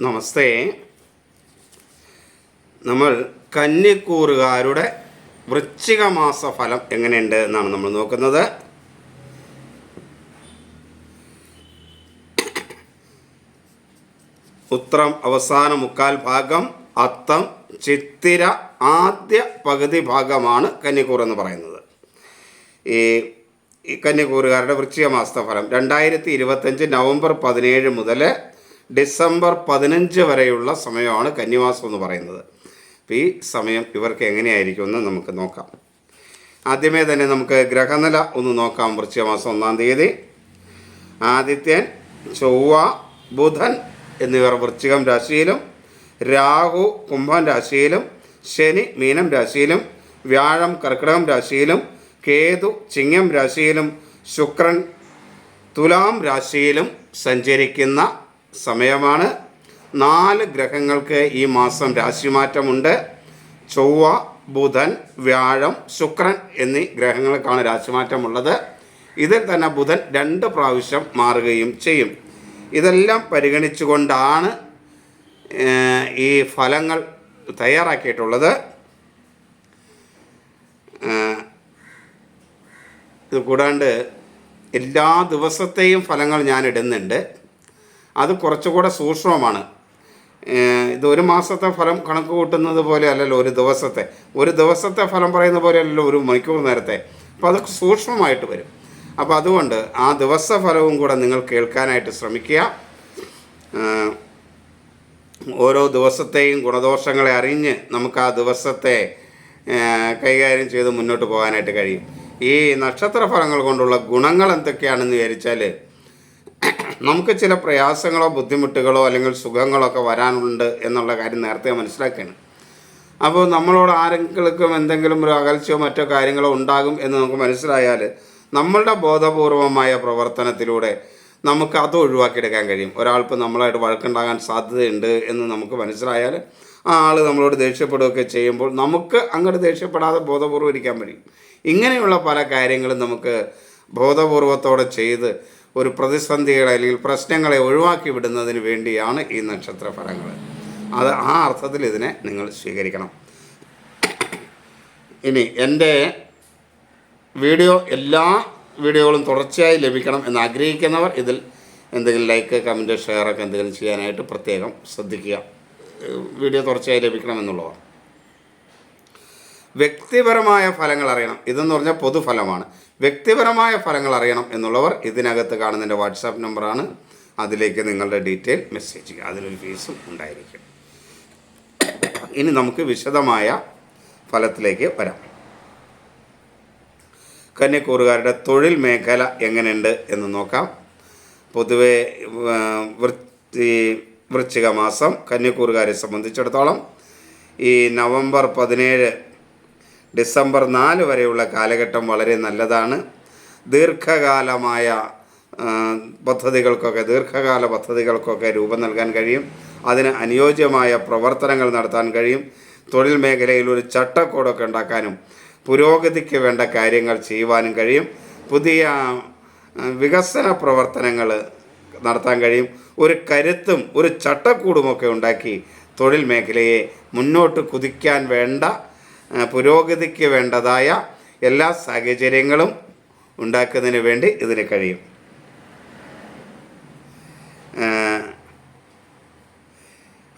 നമസ്തേ. നമ്മൾ കന്നിക്കൂറുകാരുടെ വൃശ്ചിക മാസ ഫലം എങ്ങനെയുണ്ട് എന്നാണ് നമ്മൾ നോക്കുന്നത്. ഉത്രം അവസാന മുക്കാൽ ഭാഗം അത്തം ചിത്തിര ആദ്യ പകുതി ഭാഗമാണ് കന്നിക്കൂർ എന്ന് പറയുന്നത്. ഈ കന്യകൂറുകാരുടെ വൃശ്ചിക മാസത്തെ ഫലം രണ്ടായിരത്തി ഇരുപത്തഞ്ച് നവംബർ പതിനേഴ് മുതൽ ഡിസംബർ പതിനഞ്ച് വരെയുള്ള സമയമാണ് കന്നിവാസം എന്ന് പറയുന്നത്. അപ്പോൾ ഈ സമയം ഇവർക്ക് എങ്ങനെയായിരിക്കും എന്ന് നമുക്ക് നോക്കാം. ആദ്യമേ തന്നെ നമുക്ക് ഗ്രഹനില ഒന്ന് നോക്കാം. വൃശ്ചിക മാസം ഒന്നാം തീയതി. ആദിത്യൻ ചൊവ്വ ബുധൻ എന്നിവർ വൃശ്ചികം രാശിയിലും രാഹു കുംഭം രാശിയിലും ശനി മീനം രാശിയിലും വ്യാഴം കർക്കിടകം രാശിയിലും കേതു ചിങ്ങം രാശിയിലും ശുക്രൻ തുലാം രാശിയിലും സഞ്ചരിക്കുന്ന സമയമാണ്. നാല് ഗ്രഹങ്ങൾക്ക് ഈ മാസം രാശിമാറ്റമുണ്ട്. ചൊവ്വ ബുധൻ വ്യാഴം ശുക്രൻ എന്നീ ഗ്രഹങ്ങൾക്കാണ് രാശിമാറ്റമുള്ളത്. ഇതിൽ തന്നെ ബുധൻ രണ്ട് പ്രാവശ്യം മാറുകയും ചെയ്യും. ഇതെല്ലാം പരിഗണിച്ചുകൊണ്ടാണ് ഈ ഫലങ്ങൾ തയ്യാറാക്കിയിട്ടുള്ളത്. ഇത് കൂടാണ്ട് എല്ലാ ദിവസത്തെയും ഫലങ്ങൾ ഞാൻ ഇടുന്നുണ്ട്. അത് കുറച്ചുകൂടെ സൂക്ഷ്മമാണ്. ഇത് ഒരു മാസത്തെ ഫലം കണക്ക് കൂട്ടുന്നത് പോലെ അല്ലല്ലോ ഒരു ദിവസത്തെ. ഒരു ദിവസത്തെ ഫലം പറയുന്ന പോലെ അല്ലല്ലോ ഒരു മണിക്കൂർ നേരത്തെ. അപ്പോൾ അത് സൂക്ഷ്മമായിട്ട് വരും. അപ്പോൾ അതുകൊണ്ട് ആ ദിവസ ഫലവും കൂടെ നിങ്ങൾ കേൾക്കാനായിട്ട് ശ്രമിക്കുക. ഓരോ ദിവസത്തെയും ഗുണദോഷങ്ങളെ അറിഞ്ഞ് നമുക്ക് ആ ദിവസത്തെ കൈകാര്യം ചെയ്ത് മുന്നോട്ട് പോകാനായിട്ട് കഴിയും. ഈ നക്ഷത്ര ഫലങ്ങൾ കൊണ്ടുള്ള ഗുണങ്ങൾ എന്തൊക്കെയാണെന്ന് വിചാരിച്ചാൽ നമുക്ക് ചില പ്രയാസങ്ങളോ ബുദ്ധിമുട്ടുകളോ അല്ലെങ്കിൽ സുഖങ്ങളോ ഒക്കെ വരാനുണ്ട് എന്നുള്ള കാര്യം നേരത്തെ മനസ്സിലാക്കുകയാണ് അപ്പോൾ നമ്മളോട് ആരെങ്കിലും എന്തെങ്കിലും ഒരു അകൽച്ചയോ മറ്റോ കാര്യങ്ങളോ ഉണ്ടാകും എന്ന് നമുക്ക് മനസ്സിലായാൽ നമ്മളുടെ ബോധപൂർവമായ പ്രവർത്തനത്തിലൂടെ നമുക്ക് അത് ഒഴിവാക്കിയെടുക്കാൻ കഴിയും. ഒരാൾക്ക് നമ്മളായിട്ട് വഴക്കുണ്ടാകാൻ സാധ്യതയുണ്ട് എന്ന് നമുക്ക് മനസ്സിലായാൽ ആ ആൾ നമ്മളോട് ദേഷ്യപ്പെടുകയൊക്കെ ചെയ്യുമ്പോൾ നമുക്ക് അങ്ങോട്ട് ദേഷ്യപ്പെടാതെ ബോധപൂർവം ഇരിക്കാൻ കഴിയും. ഇങ്ങനെയുള്ള പല കാര്യങ്ങളും നമുക്ക് ബോധപൂർവത്തോടെ ചെയ്ത് ഒരു പ്രതിസന്ധികളെ അല്ലെങ്കിൽ പ്രശ്നങ്ങളെ ഒഴിവാക്കി വിടുന്നതിന് വേണ്ടിയാണ് ഈ നക്ഷത്ര ഫലങ്ങൾ അത് ആ അർത്ഥത്തിൽ ഇതിനെ നിങ്ങൾ സ്വീകരിക്കണം. ഇനി എന്റെ വീഡിയോ എല്ലാ വീഡിയോകളും തുടർച്ചയായി ലഭിക്കണം എന്ന് ആഗ്രഹിക്കുന്നവർ ഇതിൽ എന്തെങ്കിലും ലൈക്ക് കമന്റ് ഷെയറൊക്കെ എന്തെങ്കിലും ചെയ്യാനായിട്ട് പ്രത്യേകം ശ്രദ്ധിക്കുക. വീഡിയോ തുടർച്ചയായി ലഭിക്കണം എന്നുള്ളതാണ്. വ്യക്തിപരമായ ഫലങ്ങൾ അറിയണം. ഇതെന്ന് പറഞ്ഞാൽ പൊതുഫലമാണ്. വ്യക്തിപരമായ ഫലങ്ങൾ അറിയണം എന്നുള്ളവർ ഇതിനകത്ത് കാണുന്നതിന്റെ വാട്സാപ്പ് നമ്പറാണ്. അതിലേക്ക് നിങ്ങളുടെ ഡീറ്റെയിൽ മെസ്സേജ് ചെയ്യുക. അതിലൊരു ഫീസും ഉണ്ടായിരിക്കും. ഇനി നമുക്ക് വിശദമായ ഫലത്തിലേക്ക് വരാം. കന്യക്കൂറുകാരുടെ തൊഴിൽ മേഖല എങ്ങനെയുണ്ട് എന്ന് നോക്കാം. പൊതുവെ വൃത്തി വൃശ്ചിക മാസം കന്യക്കൂറുകാരെ സംബന്ധിച്ചിടത്തോളം ഈ നവംബർ പതിനേഴ് ഡിസംബർ നാല് വരെയുള്ള കാലഘട്ടം വളരെ നല്ലതാണ്. ദീർഘകാലമായ പദ്ധതികൾക്കൊക്കെ ദീർഘകാല പദ്ധതികൾക്കൊക്കെ രൂപം നൽകാൻ കഴിയും. അതിന് അനുയോജ്യമായ പ്രവർത്തനങ്ങൾ നടത്താൻ കഴിയും. തൊഴിൽ മേഖലയിൽ ഒരു ചട്ടക്കൂടൊക്കെ ഉണ്ടാക്കാനും പുരോഗതിക്ക് വേണ്ട കാര്യങ്ങൾ ചെയ്യുവാനും കഴിയും. പുതിയ വികസന പ്രവർത്തനങ്ങൾ നടത്താൻ കഴിയും. ഒരു കരുത്തും ഒരു ചട്ടക്കൂടുമൊക്കെ ഉണ്ടാക്കി തൊഴിൽ മേഖലയെ മുന്നോട്ട് കുതിക്കാൻ വേണ്ട പുരോഗതിക്ക് വേണ്ടതായ എല്ലാ സാഹചര്യങ്ങളും ഉണ്ടാക്കുന്നതിന് വേണ്ടി ഇതിന് കഴിയും.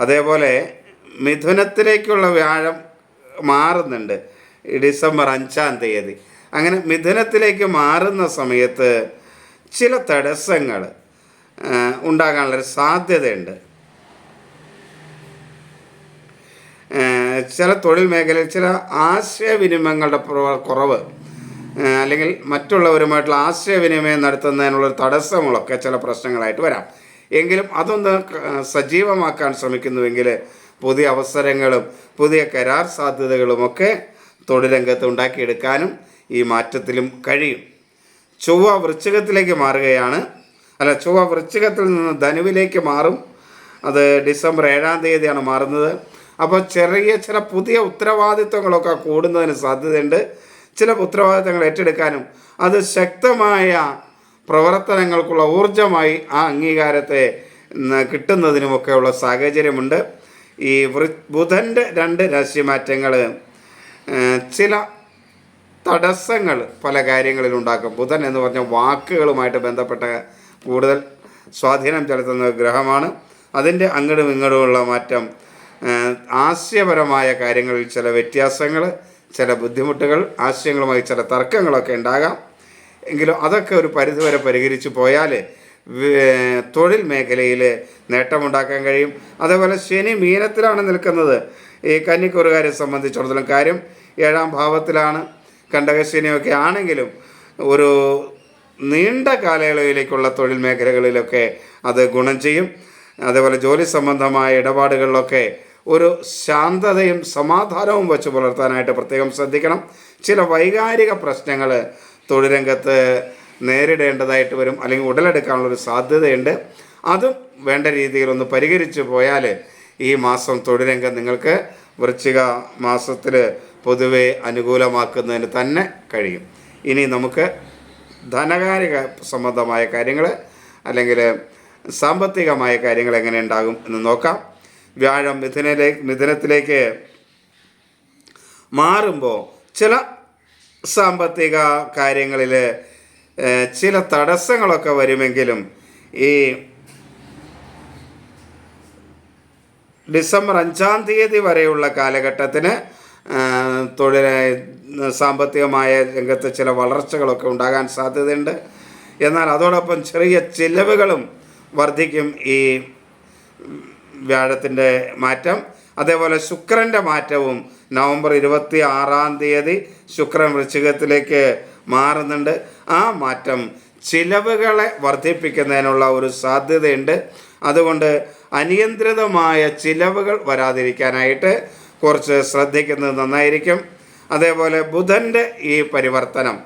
അതേപോലെ മിഥുനത്തിലേക്കുള്ള വ്യാഴം മാറുന്നുണ്ട്. ഡിസംബർ അഞ്ചാം തീയതി. അങ്ങനെ മിഥുനത്തിലേക്ക് മാറുന്ന സമയത്ത് ചില തടസ്സങ്ങൾ ഉണ്ടാകാനുള്ളൊരു സാധ്യതയുണ്ട്. ചില തൊഴിൽ മേഖലയിൽ ചില ആശയവിനിമയങ്ങളുടെ കുറവ്. അല്ലെങ്കിൽ മറ്റുള്ളവരുമായിട്ടുള്ള ആശയവിനിമയം നടത്തുന്നതിനുള്ളൊരു തടസ്സങ്ങളൊക്കെ ചില പ്രശ്നങ്ങളായിട്ട് വരാം. എങ്കിലും അതൊന്ന് സജീവമാക്കാൻ ശ്രമിക്കുന്നുവെങ്കിൽ പുതിയ അവസരങ്ങളും പുതിയ കരാർ സാധ്യതകളുമൊക്കെ തൊഴിലംഗത്ത് ഉണ്ടാക്കിയെടുക്കാനും ഈ മാറ്റത്തിലും കഴിയും. ചൊവ്വ വൃശ്ചികത്തിലേക്ക് മാറുകയാണ്. അല്ല ചൊവ്വ വൃശ്ചികത്തിൽ നിന്ന് ധനുവിലേക്ക് മാറും. അത് ഡിസംബർ ഏഴാം തീയതിയാണ് മാറുന്നത്. അപ്പോൾ ചെറിയ ചില പുതിയ ഉത്തരവാദിത്വങ്ങളൊക്കെ കൂടുന്നതിന് സാധ്യതയുണ്ട്. ചില ഉത്തരവാദിത്തങ്ങൾ ഏറ്റെടുക്കാനും അത് ശക്തമായ പ്രവർത്തനങ്ങൾക്കുള്ള ഊർജമായി ആ അംഗീകാരത്തെ കിട്ടുന്നതിനുമൊക്കെയുള്ള സാഹചര്യമുണ്ട്. ഈ ബുധന്റെ രണ്ട് രാശിമാറ്റങ്ങൾ ചില തടസ്സങ്ങൾ പല കാര്യങ്ങളിലും ഉണ്ടാക്കും ബുധൻ എന്ന് പറഞ്ഞ വാക്കുകളുമായിട്ട് ബന്ധപ്പെട്ട കൂടുതൽ സ്വാധീനം ചെലുത്തുന്ന ഗ്രഹമാണ്. അതിന്റെ അങ്ങടും ഇങ്ങടുമുള്ള മാറ്റം ആശയപരമായ കാര്യങ്ങളിൽ ചില വ്യത്യാസങ്ങൾ ചില ബുദ്ധിമുട്ടുകൾ ആശയങ്ങളുമായി ചില തർക്കങ്ങളൊക്കെ ഉണ്ടാകാം. എങ്കിലും അതൊക്കെ ഒരു പരിധിവരെ പരിഹരിച്ചു പോയാൽ തൊഴിൽ മേഖലയിൽ നേട്ടമുണ്ടാക്കാൻ കഴിയും. അതേപോലെ ശനി മീനത്തിലാണ് നിൽക്കുന്നത്. ഈ കന്നിക്കുറുകാരെ സംബന്ധിച്ചിടത്തോളം കാര്യം ഏഴാം ഭാവത്തിലാണ്. കണ്ടകശനിയൊക്കെ ആണെങ്കിലും ഒരു നീണ്ട കാലയളവിലേക്കുള്ള തൊഴിൽ മേഖലകളിലൊക്കെ അത് ഗുണം ചെയ്യും. അതേപോലെ ജോലി സംബന്ധമായ ഇടപാടുകളിലൊക്കെ ഒരു ശാന്തതയും സമാധാനവും വെച്ച് പുലർത്താനായിട്ട് പ്രത്യേകം ശ്രദ്ധിക്കണം. ചില വൈകാരിക പ്രശ്നങ്ങൾ തൊഴിലംഗത്ത് നേരിടേണ്ടതായിട്ട് വരും. അല്ലെങ്കിൽ ഉടലെടുക്കാനുള്ളൊരു സാധ്യതയുണ്ട്. അതും വേണ്ട രീതിയിൽ ഒന്ന് പരിഹരിച്ചു പോയാൽ ഈ മാസം തൊഴിലംഗം നിങ്ങൾക്ക് വൃശ്ചിക മാസത്തിൽ പൊതുവെ അനുകൂലമാക്കുന്നതിന് തന്നെ കഴിയും. ഇനി നമുക്ക് ധനകാരിക സംബന്ധമായ കാര്യങ്ങൾ അല്ലെങ്കിൽ സാമ്പത്തികമായ കാര്യങ്ങൾ എങ്ങനെ ഉണ്ടാകും എന്ന് നോക്കാം. വ്യാഴം മിഥുനിലേക്ക് മിഥുനത്തിലേക്ക് മാറുമ്പോൾ ചില സാമ്പത്തിക കാര്യങ്ങളിൽ ചില തടസ്സങ്ങളൊക്കെ വരുമെങ്കിലും ഈ ഡിസംബർ അഞ്ചാം തീയതി വരെയുള്ള കാലഘട്ടത്തിന് തൊഴിൽ സാമ്പത്തികമായ രംഗത്ത് ചില വളർച്ചകളൊക്കെ ഉണ്ടാകാൻ സാധ്യതയുണ്ട്. എന്നാൽ അതോടൊപ്പം ചെറിയ ചിലവുകളും വർദ്ധിക്കും ഈ വ്യാഴത്തിന്റെ മാറ്റം. അതേപോലെ ശുക്രന്റെ മാറ്റവും നവംബർ ഇരുപത്തി ആറാം തീയതി ശുക്രൻ വൃശ്ചികത്തിലേക്ക് മാറുന്നുണ്ട്. ആ മാറ്റം ചിലവുകളെ വർദ്ധിപ്പിക്കുന്നതിനുള്ള ഒരു സാധ്യതയുണ്ട്. അതുകൊണ്ട് അനിയന്ത്രിതമായ ചിലവുകൾ വരാതിരിക്കാനായിട്ട് കുറച്ച് ശ്രദ്ധിക്കുന്നത് നന്നായിരിക്കും. അതേപോലെ ബുധന്റെ ഈ പരിവർത്തനം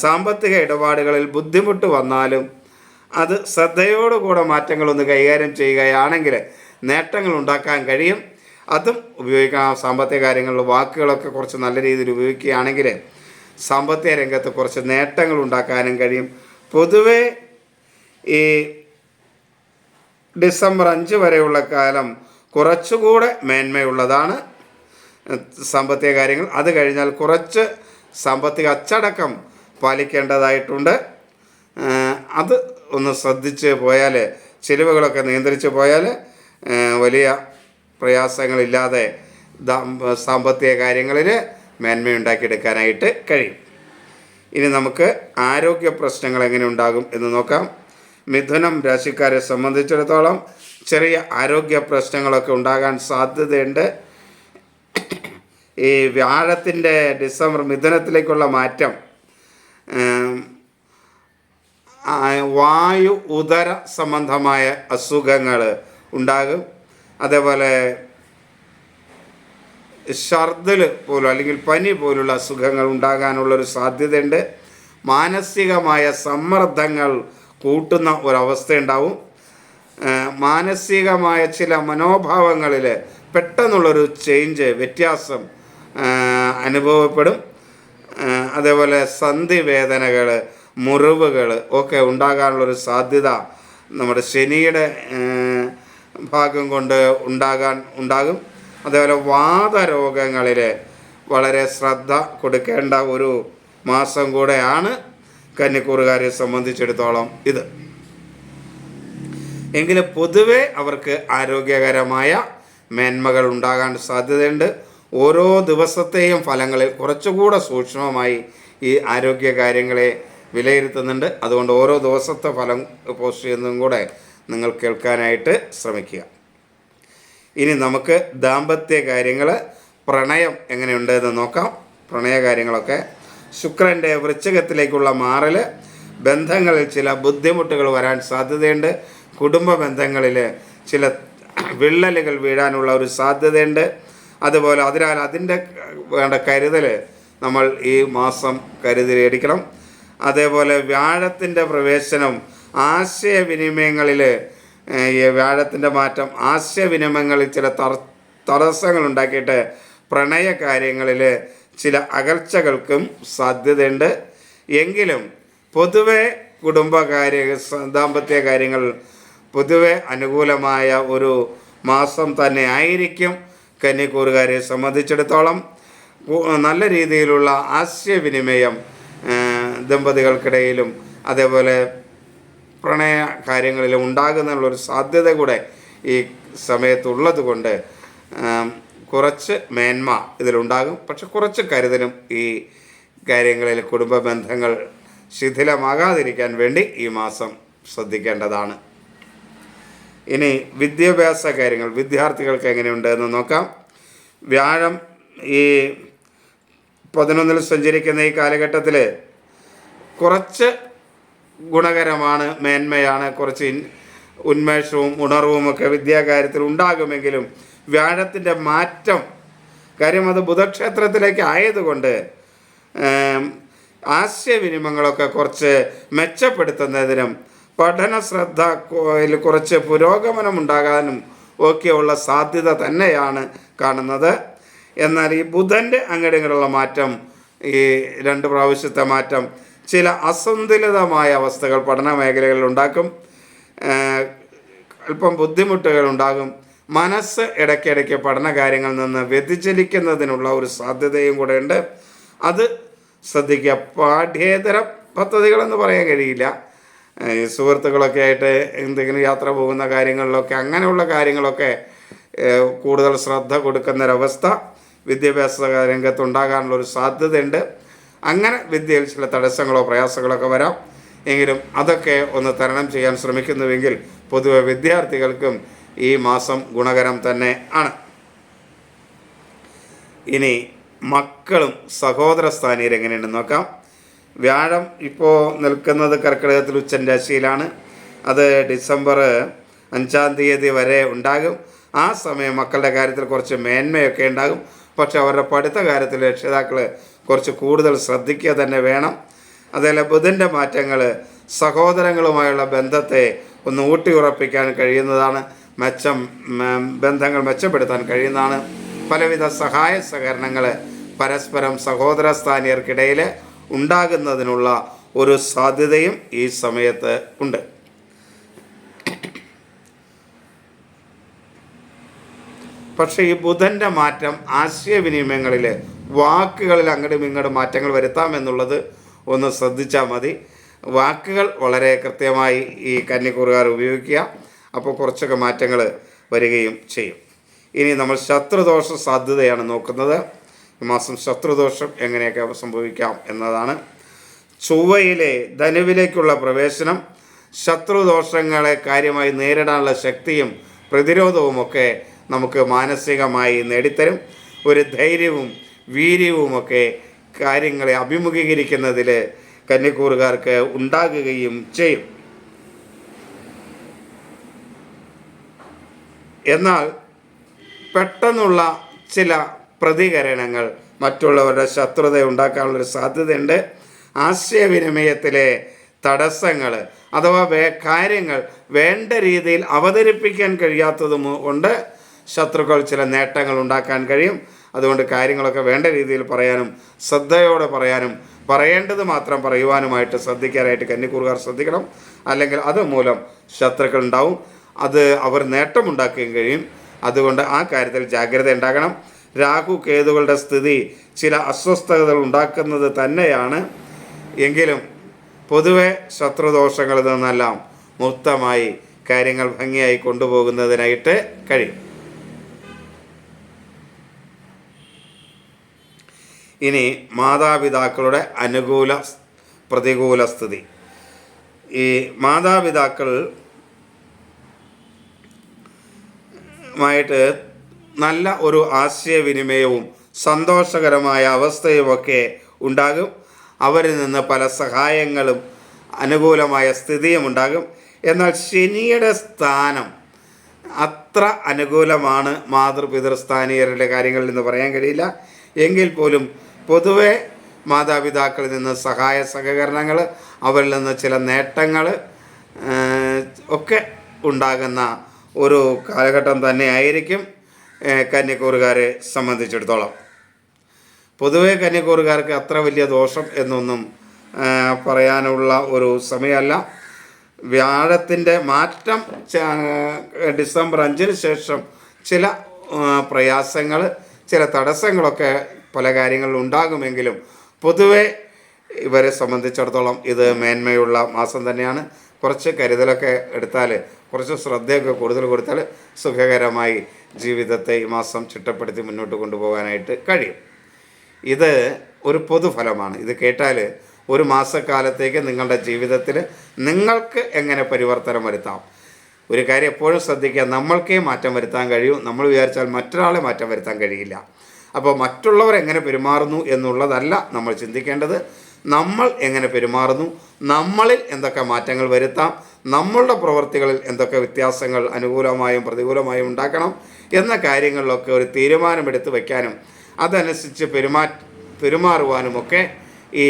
സാമ്പത്തിക ഇടപാടുകളിൽ ബുദ്ധിമുട്ട് വന്നാലും അത് ശ്രദ്ധയോടുകൂടെ മാറ്റങ്ങളൊന്ന് കൈകാര്യം ചെയ്യുകയാണെങ്കിൽ നേട്ടങ്ങൾ ഉണ്ടാക്കാൻ കഴിയും. അതും ഉപയോഗിക്കാം. സാമ്പത്തിക കാര്യങ്ങളിൽ വാക്കുകളൊക്കെ കുറച്ച് നല്ല രീതിയിൽ ഉപയോഗിക്കുകയാണെങ്കിൽ സാമ്പത്തിക രംഗത്ത് കുറച്ച് നേട്ടങ്ങൾ ഉണ്ടാക്കാനും കഴിയും. പൊതുവേ ഈ ഡിസംബർ അഞ്ച് വരെയുള്ള കാലം കുറച്ചുകൂടെ മേന്മയുള്ളതാണ്. സാമ്പത്തിക കാര്യങ്ങൾ അത് കഴിഞ്ഞാൽ കുറച്ച് സാമ്പത്തിക അച്ചടക്കം പാലിക്കേണ്ടതായിട്ടുണ്ട്. അത് ഒന്ന് ശ്രദ്ധിച്ച് പോയാൽ ചിലവുകളൊക്കെ നിയന്ത്രിച്ച് പോയാൽ വലിയ പ്രയാസങ്ങളില്ലാതെ സാമ്പത്തിക കാര്യങ്ങളിൽ മേന്മയുണ്ടാക്കിയെടുക്കാനായിട്ട് കഴിയും. ഇനി നമുക്ക് ആരോഗ്യ പ്രശ്നങ്ങൾ എങ്ങനെ ഉണ്ടാകും എന്ന് നോക്കാം. മിഥുനം രാശിക്കാരെ സംബന്ധിച്ചിടത്തോളം ചെറിയ ആരോഗ്യ പ്രശ്നങ്ങളൊക്കെ ഉണ്ടാകാൻ സാധ്യതയുണ്ട്. ഈ വ്യാഴത്തിന്റെ ഡിസംബർ മിഥുനത്തിലേക്കുള്ള മാറ്റം വായു ഉദര സംബന്ധമായ അസുഖങ്ങൾ ഉണ്ടാകും. അതേപോലെ ഛർദിൽ പോലും അല്ലെങ്കിൽ പനി പോലുള്ള അസുഖങ്ങൾ ഉണ്ടാകാനുള്ളൊരു സാധ്യതയുണ്ട്. മാനസികമായ സമ്മർദ്ദങ്ങൾ കൂട്ടുന്ന ഒരവസ്ഥയുണ്ടാവും. മാനസികമായ ചില മനോഭാവങ്ങളിൽ പെട്ടെന്നുള്ളൊരു ചേഞ്ച് വ്യത്യാസം അനുഭവപ്പെടും. അതേപോലെ സന്ധി വേദനകൾ മുറിവുകൾ ഒക്കെ ഉണ്ടാകാനുള്ളൊരു സാധ്യത നമ്മുടെ ശനിയുടെ ഭാഗം കൊണ്ട് ഉണ്ടാകാൻ ഉണ്ടാകും. അതേപോലെ വാതരോഗങ്ങളിൽ വളരെ ശ്രദ്ധ കൊടുക്കേണ്ട ഒരു മാസം കൂടെയാണ് കന്നിക്കൂറുകാരെ സംബന്ധിച്ചിടത്തോളം ഇത്. എങ്കിലും പൊതുവെ അവർക്ക് ആരോഗ്യകരമായ മേന്മകൾ ഉണ്ടാകാൻ സാധ്യതയുണ്ട്. ഓരോ ദിവസത്തെയും ഫലങ്ങളിൽ കുറച്ചുകൂടെ സൂക്ഷ്മമായി ഈ ആരോഗ്യ കാര്യങ്ങളെ വിലയിരുത്തുന്നുണ്ട്. അതുകൊണ്ട് ഓരോ ദിവസത്തെ ഫലം പോസ്റ്റ് ചെയ്യുന്നതും കൂടെ നിങ്ങൾ കേൾക്കാനായിട്ട് ശ്രമിക്കുക. ഇനി നമുക്ക് ദാമ്പത്യ കാര്യങ്ങൾ പ്രണയം എങ്ങനെയുണ്ട് എന്ന് നോക്കാം. പ്രണയ കാര്യങ്ങളൊക്കെ. ശുക്രന്റെ വൃശ്ചികത്തിലേക്കുള്ള മാറൽ ബന്ധങ്ങളിൽ ചില ബുദ്ധിമുട്ടുകൾ വരാൻ സാധ്യതയുണ്ട്. കുടുംബ ബന്ധങ്ങളിൽ ചില വിള്ളലുകൾ വീഴാനുള്ള ഒരു സാധ്യതയുണ്ട്. അതുപോലെ അതിനാൽ അതിന്റെ വേണ്ട കരുതൽ നമ്മൾ ഈ മാസം കരുതിയെടുക്കണം. അതേപോലെ വ്യാഴത്തിന്റെ പ്രവേശനം ആശയവിനിമയങ്ങളിൽ വ്യാഴത്തിന്റെ മാറ്റം ആശയവിനിമയങ്ങളിൽ ചില തട തടസ്സങ്ങൾ ഉണ്ടാക്കിയിട്ട് പ്രണയ കാര്യങ്ങളിൽ ചില അകൽച്ചകൾക്കും സാധ്യതയുണ്ട്. എങ്കിലും പൊതുവെ കുടുംബകാര്യ ദാമ്പത്യ കാര്യങ്ങൾ പൊതുവെ അനുകൂലമായ ഒരു മാസം തന്നെ ആയിരിക്കും. കന്നിക്കൂറുകാരെ സംബന്ധിച്ചിടത്തോളം നല്ല രീതിയിലുള്ള ആശയവിനിമയം ദമ്പതികൾക്കിടയിലും അതേപോലെ പ്രണയ കാര്യങ്ങളിലും ഉണ്ടാകുന്നതിനുള്ളൊരു സാധ്യത കൂടെ ഈ സമയത്തുള്ളത് കൊണ്ട് കുറച്ച് മേന്മ ഇതിലുണ്ടാകും. പക്ഷെ കുറച്ച് കരുതലും ഈ കാര്യങ്ങളിൽ കുടുംബ ബന്ധങ്ങൾ ശിഥിലമാകാതിരിക്കാൻ വേണ്ടി ഈ മാസം ശ്രദ്ധിക്കേണ്ടതാണ്. ഇനി വിദ്യാഭ്യാസ കാര്യങ്ങൾ വിദ്യാർത്ഥികൾക്ക് എങ്ങനെയുണ്ട് എന്ന് നോക്കാം. വ്യാഴം ഈ പതിനൊന്നിൽ സഞ്ചരിക്കുന്ന ഈ കാലഘട്ടത്തിൽ കുറച്ച് ഗുണകരമാണ് മേന്മയാണ് കുറച്ച് ഉന്മേഷവും ഉണർവും ഒക്കെ വിദ്യാകാര്യത്തിൽ ഉണ്ടാകുമെങ്കിലും വ്യാഴത്തിന്റെ മാറ്റം കാര്യം അത് ബുധക്ഷേത്രത്തിലേക്ക് ആയതുകൊണ്ട് ആശയവിനിമയങ്ങളൊക്കെ കുറച്ച് മെച്ചപ്പെടുത്തുന്നതിനും പഠന ശ്രദ്ധയിൽ കുറച്ച് പുരോഗമനം ഉണ്ടാകാനും ഒക്കെയുള്ള സാധ്യത തന്നെയാണ് കാണുന്നത്. എന്നാൽ ഈ ബുധന്റെ അങ്ങടിങ്ങളുള്ള മാറ്റം ഈ രണ്ട് പ്രാവശ്യത്തെ മാറ്റം ചില അസന്തുലിതമായ അവസ്ഥകൾ പഠന മേഖലകളിൽ ഉണ്ടാക്കും അല്പം ബുദ്ധിമുട്ടുകൾ ഉണ്ടാകും. മനസ്സ് ഇടയ്ക്കിടയ്ക്ക് പഠന കാര്യങ്ങളിൽ നിന്ന് വ്യതിചലിക്കുന്നതിനുള്ള ഒരു സാധ്യതയും കൂടെ ഉണ്ട്. അത് ശ്രദ്ധിക്കുക. പാഠ്യേതര പദ്ധതികളെന്ന് പറയാൻ കഴിയില്ല. സുഹൃത്തുക്കളൊക്കെ ആയിട്ട് എന്തെങ്കിലും യാത്ര പോകുന്ന കാര്യങ്ങളിലൊക്കെ അങ്ങനെയുള്ള കാര്യങ്ങളൊക്കെ കൂടുതൽ ശ്രദ്ധ കൊടുക്കുന്നൊരവസ്ഥ വിദ്യാഭ്യാസ രംഗത്ത് ഉണ്ടാകാനുള്ള ഒരു സാധ്യതയുണ്ട്. അങ്ങനെ വിദ്യയിൽ ചില തടസ്സങ്ങളോ പ്രയാസങ്ങളൊക്കെ വരാം. എങ്കിലും അതൊക്കെ ഒന്ന് തരണം ചെയ്യാൻ ശ്രമിക്കുന്നുവെങ്കിൽ പൊതുവെ വിദ്യാർത്ഥികൾക്കും ഈ മാസം ഗുണകരം തന്നെ ആണ്. ഇനി മക്കളും സഹോദര സ്ഥാനീയർ എങ്ങനെയുണ്ടെന്ന് നോക്കാം. വ്യാഴം ഇപ്പോൾ നിൽക്കുന്നത് കർക്കിടകത്തിൽ ഉച്ചൻ രാശിയിലാണ്. അത് ഡിസംബർ അഞ്ചാം തീയതി വരെ ഉണ്ടാകും. ആ സമയം മക്കളുടെ കാര്യത്തിൽ കുറച്ച് മേന്മയൊക്കെ ഉണ്ടാകും. പക്ഷെ അവരുടെ പഠിത്ത കാര്യത്തിൽ രക്ഷിതാക്കൾ കുറച്ച് കൂടുതൽ ശ്രദ്ധിക്കുക തന്നെ വേണം. അതേപോലെ ബുധന്റെ മാറ്റങ്ങൾ സഹോദരങ്ങളുമായുള്ള ബന്ധത്തെ ഒന്ന് ഊട്ടിയുറപ്പിക്കാൻ കഴിയുന്നതാണ്. മെച്ചം ബന്ധങ്ങൾ മെച്ചപ്പെടുത്താൻ കഴിയുന്നതാണ്. പലവിധ സഹായ സഹകരണങ്ങൾ പരസ്പരം സഹോദര സ്ഥാനീയർക്കിടയിൽ ഉണ്ടാകുന്നതിനുള്ള ഒരു സാധ്യതയും ഈ സമയത്ത് ഉണ്ട്. പക്ഷേ ഈ ബുധന്റെ മാറ്റം ആശയവിനിമയങ്ങളിൽ വാക്കുകളിൽ അങ്ങോട്ടും ഇങ്ങോട്ടും മാറ്റങ്ങൾ വരുത്താമെന്നുള്ളത് ഒന്ന് ശ്രദ്ധിച്ചാൽ മതി. വാക്കുകൾ വളരെ കൃത്യമായി ഈ കന്നിക്കൂറുകാർ ഉപയോഗിക്കുക. അപ്പോൾ കുറച്ചൊക്കെ മാറ്റങ്ങൾ വരികയും ചെയ്യും. ഇനി നമ്മൾ ശത്രുദോഷ സാധ്യതയാണ് നോക്കുന്നത്. ഈ മാസം ശത്രുദോഷം എങ്ങനെയൊക്കെ സംഭവിക്കാം എന്നതാണ്. ചൊവ്വയിലെ ധനുവിലേക്കുള്ള പ്രവേശനം ശത്രുദോഷങ്ങളെ കാര്യമായി നേരിടാനുള്ള ശക്തിയും പ്രതിരോധവുമൊക്കെ നമുക്ക് മാനസികമായി നേടിത്തരും. ഒരു ധൈര്യവും വീര്യവുമൊക്കെ കാര്യങ്ങളെ അഭിമുഖീകരിക്കുന്നതിൽ കന്നിക്കൂറുകാർക്ക് ഉണ്ടാകുകയും ചെയ്യും. എന്നാൽ പെട്ടെന്നുള്ള ചില പ്രതികരണങ്ങൾ മറ്റുള്ളവരുടെ ശത്രുത ഉണ്ടാക്കാനുള്ളൊരു സാധ്യതയുണ്ട്. ആശയവിനിമയത്തിലെ തടസ്സങ്ങൾ അഥവാ കാര്യങ്ങൾ വേണ്ട രീതിയിൽ അവതരിപ്പിക്കാൻ കഴിയാത്തതും കൊണ്ട് ശത്രുക്കൾ ചില നേട്ടങ്ങൾ ഉണ്ടാക്കാൻ കഴിയും. അതുകൊണ്ട് കാര്യങ്ങളൊക്കെ വേണ്ട രീതിയിൽ പറയാനും ശ്രദ്ധയോടെ പറയാനും പറയേണ്ടത് മാത്രം പറയുവാനുമായിട്ട് ശ്രദ്ധിക്കാനായിട്ട് കന്നിക്കൂറുകാർ ശ്രദ്ധിക്കണം. അല്ലെങ്കിൽ അത് മൂലം ശത്രുക്കൾ ഉണ്ടാവും. അത് അവർ നേട്ടമുണ്ടാക്കുകയും കഴിയും. അതുകൊണ്ട് ആ കാര്യത്തിൽ ജാഗ്രത ഉണ്ടാകണം. രാഹു കേതുകളുടെ സ്ഥിതി ചില അസ്വസ്ഥതകൾ ഉണ്ടാക്കുന്നത് തന്നെയാണ്. എങ്കിലും പൊതുവെ ശത്രുദോഷങ്ങളിൽ നിന്നെല്ലാം മുക്തമായി കാര്യങ്ങൾ ഭംഗിയായി കൊണ്ടുപോകുന്നതിനായിട്ട് കഴിയും. ഇനി മാതാപിതാക്കളുടെ അനുകൂല പ്രതികൂല സ്ഥിതി. ഈ മാതാപിതാക്കൾ മായിട്ട് നല്ല ഒരു ആശയവിനിമയവും സന്തോഷകരമായ അവസ്ഥയുമൊക്കെ ഉണ്ടാകും. അവരിൽ നിന്ന് പല സഹായങ്ങളും അനുകൂലമായ സ്ഥിതിയും ഉണ്ടാകും. എന്നാൽ ശനിയുടെ സ്ഥാനം അത്ര അനുകൂലമാണ് മാതൃപിതൃസ്ഥാനീയരുടെ കാര്യങ്ങളിൽ നിന്ന് പറയാൻ കഴിയില്ല. എങ്കിൽ പോലും പൊതുവെ മാതാപിതാക്കളിൽ നിന്ന് സഹായ സഹകരണങ്ങൾ അവരിൽ നിന്ന് ചില നേട്ടങ്ങൾ ഒക്കെ ഉണ്ടാകുന്ന ഒരു കാലഘട്ടം തന്നെയായിരിക്കും കന്യക്കൂറുകാരെ സംബന്ധിച്ചിടത്തോളം. പൊതുവെ കന്യക്കൂറുകാർക്ക് അത്ര വലിയ ദോഷം എന്നൊന്നും പറയാനുള്ള ഒരു സമയമല്ല. വ്യാഴത്തിന്റെ മാറ്റം ഡിസംബർ അഞ്ചിന് ശേഷം ചില പ്രയാസങ്ങൾ ചില തടസ്സങ്ങളൊക്കെ പല കാര്യങ്ങളും ഉണ്ടാകുമെങ്കിലും പൊതുവെ ഇവരെ സംബന്ധിച്ചിടത്തോളം ഇത് മേന്മയുള്ള മാസം തന്നെയാണ്. കുറച്ച് കരുതലൊക്കെ എടുത്താൽ കുറച്ച് ശ്രദ്ധയൊക്കെ കൂടുതൽ കൊടുത്താൽ സുഖകരമായി ജീവിതത്തെ ഈ മാസം ചിട്ടപ്പെടുത്തി മുന്നോട്ട് കൊണ്ടുപോകാനായിട്ട് കഴിയും. ഇത് ഒരു പൊതുഫലമാണ്. ഇത് കേട്ടാൽ ഒരു മാസക്കാലത്തേക്ക് നിങ്ങളുടെ ജീവിതത്തിൽ നിങ്ങൾക്ക് എങ്ങനെ പരിവർത്തനം വരുത്താം? ഒരു കാര്യം എപ്പോഴും ശ്രദ്ധിക്കുക നമ്മൾക്കേ മാറ്റം വരുത്താൻ കഴിയും. നമ്മൾ വിചാരിച്ചാൽ മറ്റൊരാളെ മാറ്റം വരുത്താൻ കഴിയില്ല. അപ്പോൾ മറ്റുള്ളവർ എങ്ങനെ പെരുമാറുന്നു എന്നുള്ളതല്ല നമ്മൾ ചിന്തിക്കേണ്ടത്. നമ്മൾ എങ്ങനെ പെരുമാറുന്നു നമ്മളിൽ എന്തൊക്കെ മാറ്റങ്ങൾ വരുത്താം നമ്മളുടെ പ്രവൃത്തികളിൽ എന്തൊക്കെ വ്യത്യാസങ്ങൾ അനുകൂലമായും പ്രതികൂലമായും ഉണ്ടാക്കണം എന്ന കാര്യങ്ങളിലൊക്കെ ഒരു തീരുമാനമെടുത്ത് വയ്ക്കാനും അതനുസരിച്ച് പെരുമാ പെരുമാറുവാനുമൊക്കെ ഈ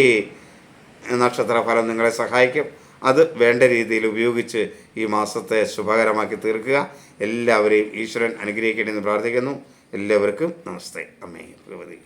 നക്ഷത്രഫലം നിങ്ങളെ സഹായിക്കും. അത് വേണ്ട രീതിയിൽ ഉപയോഗിച്ച് ഈ മാസത്തെ ശുഭകരമാക്കി തീർക്കുക. എല്ലാവരെയും ഈശ്വരൻ അനുഗ്രഹിക്കട്ടെ എന്ന് പ്രാർത്ഥിക്കുന്നു. എല്ലാവർക്കും നമസ്തേ. അമ്മേ ഭഗവതി.